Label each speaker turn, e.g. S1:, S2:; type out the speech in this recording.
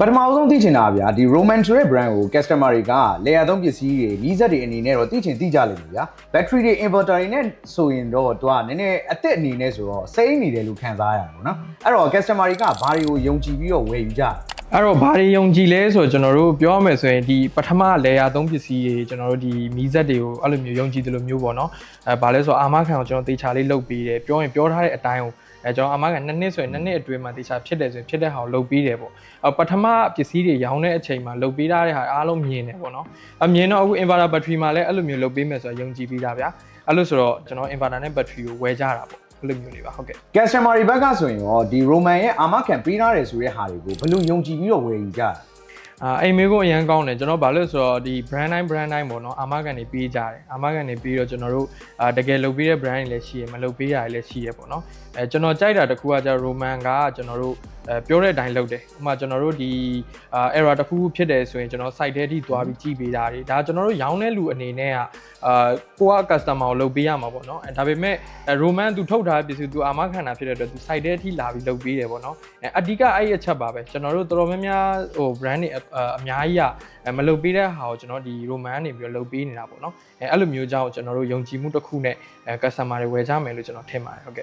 S1: ပထမအဆုံးသိချင်တာဗျာဒီ Roman ဆိုတဲ့ brand ကို customer တွေကလေယာသုံးပစ္စည်းတွေနီးစက်တွေအနေနဲ့တော့သိချင်သိကြလိမ့်မယ်ဗျာ battery တွေ inverter တွေနဲ့ဆိုရင်တော့သူကနည်းနည်းအစ်စ်အနေနဲ့ဆိုတော့စိမ့်နေတယ်လို့ခံစားရတယ်ပေါ့နော်အဲ့တော့ customer တွေကဘာတွေကိုယုံကြည်ပြီးတော့ဝယ်ယူကြလဲ
S2: အဲ့တော့ဘာတွေယုံကြည်လဲဆိုတော့ကျွန်တော်တို့ပြောရမယ်ဆိုရင်ဒီပထမလေယာသုံးပစ္စည်းတွေကျွန်တော်တို့ဒီမီးစက်တွေကိုအဲ့လိုမျိုးယုံကြည်တယ်လို့မျိုးပေါ့နော်အဲဘာလဲဆိုတော့အာမခံကိုကျွန်တော်တေချာလေးလုပ်ပြီးတယ်ပြောရင်ပြောထားတဲ့အတိုင်းကို အဲကျွန်တော်အာမခံနှစ်နှစ်ဆိုရင်နှစ်နှစ်အတွင်းမှာတေချာဖြစ်တယ်ဆိုရင်ဖြစ်တဲ့ဟာကိုလုပ်ပြီးတယ်ပေါ့အပထမပစ္စည်းတွေရောင်းတဲ့အချိန်မှာလုပ်ပြီးထားတဲ့ဟာအားလုံးမြင်တယ်ပေါ့နော်အမြင်တော့အခု inverter battery မှာလည်းအဲ့လိုမျိုးလုပ်ပြီးမယ်ဆိုတော့ယုံကြည်ပြီးသားဗျာအဲ့လိုဆိုတော့ကျွန်တော် inverter နဲ့ battery ကိုဝယ်ကြတာပေါ့အဲ့လိုမျိုးလေးပါဟုတ်ကဲ့
S1: customer တွေဘက်ကဆိုရင်ရောဒီ Roman ရဲ့အာမခံပေးထားတယ်ဆိုတဲ့ဟာတွေကိုဘယ်လိုယုံကြည်ပြီးတော့ဝယ်ယူကြလဲ
S2: အာအိမ်မေကိုအရန်ကောင်းတယ်ကျွန်တော်ဘာလို့လဲဆိုတော့ဒီ brand တိုင်း brand တိုင်းပေါ့နော်အာမခံနေပေးကြတယ်အာမခံနေပြီးတော့ကျွန်တော်တို့အာတကယ်လုပ်ပေးတဲ့ brand တွေလည်းရှိရမလုပ်ပေးတာတွေလည်းရှိရပေါ့နော်အဲကျွန်တော်ကြိုက်တာတစ်ခုကကျတော့ Roman ကကျွန်တော်တို့အဲပြောတဲ့အတိုင်းလုပ်တယ်ဥပမာကျွန်တော်တို့ဒီအာ error တစ်ခုခုဖြစ်တယ်ဆိုရင်ကျွန်တော် site ထဲထိသွားပြီးကြည့်ပေးတာတွေဒါကျွန်တော်တို့ရောင်းတဲ့လူအနေနဲ့ကအာကိုက customer ကိုလုပ်ပေးရမှာပေါ့နော်အဲဒါပေမဲ့အဲ Roman သူထုတ်ထားတဲ့ပစ္စည်းသူအာမခံတာဖြစ်တဲ့အတွက်သူ site ထဲထိလာပြီးလုပ်ပေးတယ်ပေါ့နော်အဲအဓိကအဲ့ဒီအချက်ပါပဲကျွန်တော်တို့တော်တော်များများဟို brand တွေအအများကြီးကအဲမလုပ်ပေးတဲ့ဟာကိုကျွန်တော်ဒီ Roman နေပြီးတော့လုပ်ပေးနေတာပေါ့နော်အဲအဲ့လိုမျိုးကြောင့်ကျွန်တော်တို့ယုံကြည်မှုတစ်ခုနဲ့အဲ customer တွေဝယ်ကြမယ်လို့ကျွန်တော်ထင်ပါတယ်ဟုတ်ကဲ့